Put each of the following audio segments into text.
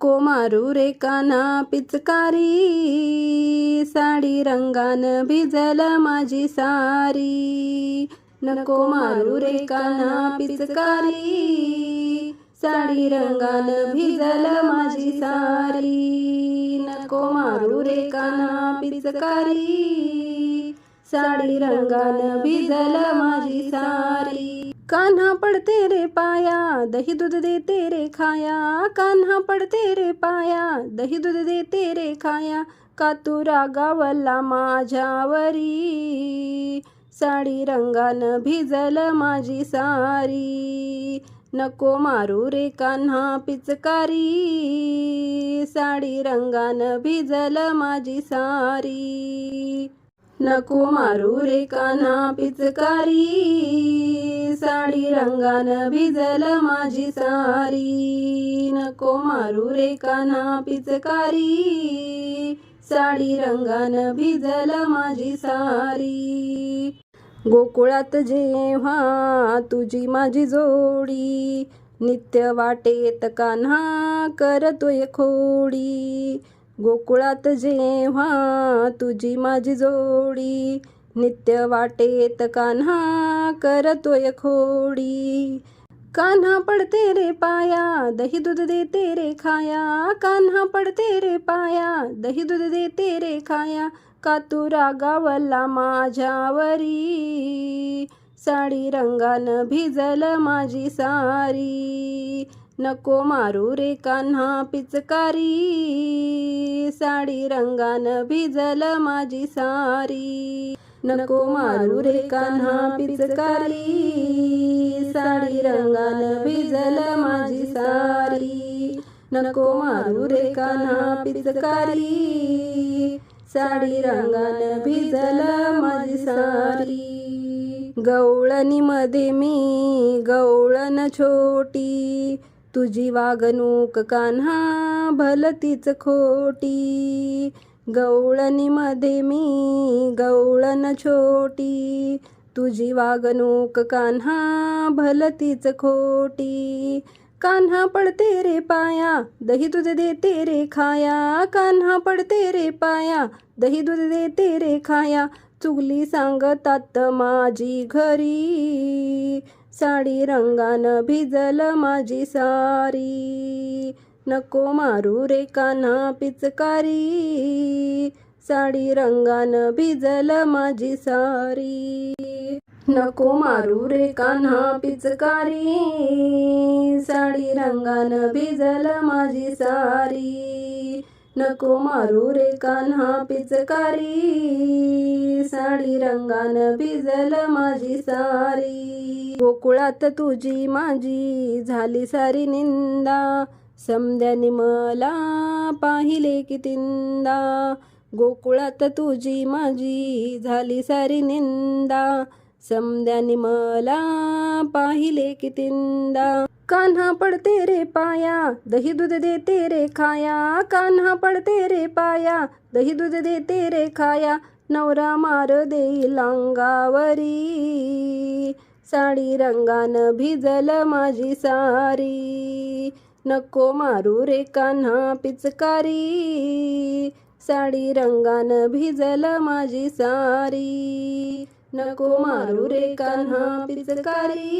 नको मारू रे काना पिचकारी. साडी रंगान भिजल माझी सारी. नको मारू रे काना पिचकारी. साडी रंगान भिजल माझी सारी. नको मारू रे काना पिचकारी. साडी रंगान भिजल माझी सारी. कान्हा पडते रे पाया दही दूध देते रे खाया. कान्हा पडते रे पाया दही दूध देते रे खाया. का तू रागावला माझ्यावरी साडी रंगानं भिजल माझी सारी. नको मारू रे कान्हा पिचकारी साडी रंगानं भिजल माझी सारी. नको मारू रे कान्हा पिचकारी साडी रंगान भिजल माझी सारी नको मारू रे कान्हा पिचकारी. साडी रंगान भिजल माझी सारी गोकुळात जेव्हा तुझी माझी जोडी नित्य वाटेत कान्हा करतोय खोडी. गोकुळात जेव्हा तुझी माझी जोडी नित्य वाटेत कान्हा करतोय खोडी. कान्हा पडते रे पाया दही दूध देते रे खाया. कान्हा पडते रे पाया दही दूध देते रे खाया. का तू रागावला माझ्यावरी. साडी रंगानं भिजल माझी सारी. नको मारू रे कान्हा पिचकारी. साडी रंगानं भिजल माझी सारी. नको मारू रे कान्हा पिचकारी. साडी रंगान भिजल माझी सारी. नको मारू रे कान्हा पिचकारी. साडी रंगान भिजल माझी सारी. गवळणी मध्ये मी गवळण छोटी. तुझी वागणूक कान्हा भलतीच खोटी. गवळणीमध्ये मी गवळण छोटी. तुझी वागणूक कान्हा भलतीच खोटी. कान्हा पडते रे पाया दही दूध देते रे खाया. कान्हा पडते रे पाया दही दूध देते रे खाया. चुगली सांगतात माझी घरी साडी रंगानं भिजल माझी सारी. नको मारू रे कान्हा पिचकारी. साडी रंगान भिजल माझी सारी. नको मारू रे कान्हा पिचकारी. साडी रंगान भिजल माझी सारी. नको मारू रे कान्हा पिचकारी. साडी रंगान भिजल माझी सारी. गोकुळात तुझी माझी झाली सारी निंदा. समध्यानी मला पाहिले कितींदा गोकुळात तुझी माझी झाली सारी निंदा. समध्यानी मला पाहिले कितींदा कान्हा पडते रे पाया दही दूध देते रे खाया. कान्हा पडते रे पाया दही दूध देते रे खाया. नवरा मार देईल अंगावरी साडी रंगान भिजल माझी सारी. नको मारू रे कान्हा पिचकारी. साडी रंगानं भिजल माझी सारी. नको मारू रे कान्हा पिचकारी.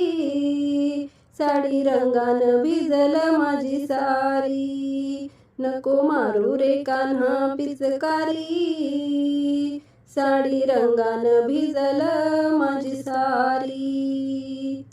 साडी रंगानं भिजल माझी सारी. नको मारू रे कान्हा पिचकारी. साडी रंगान भिजल माझी सारी.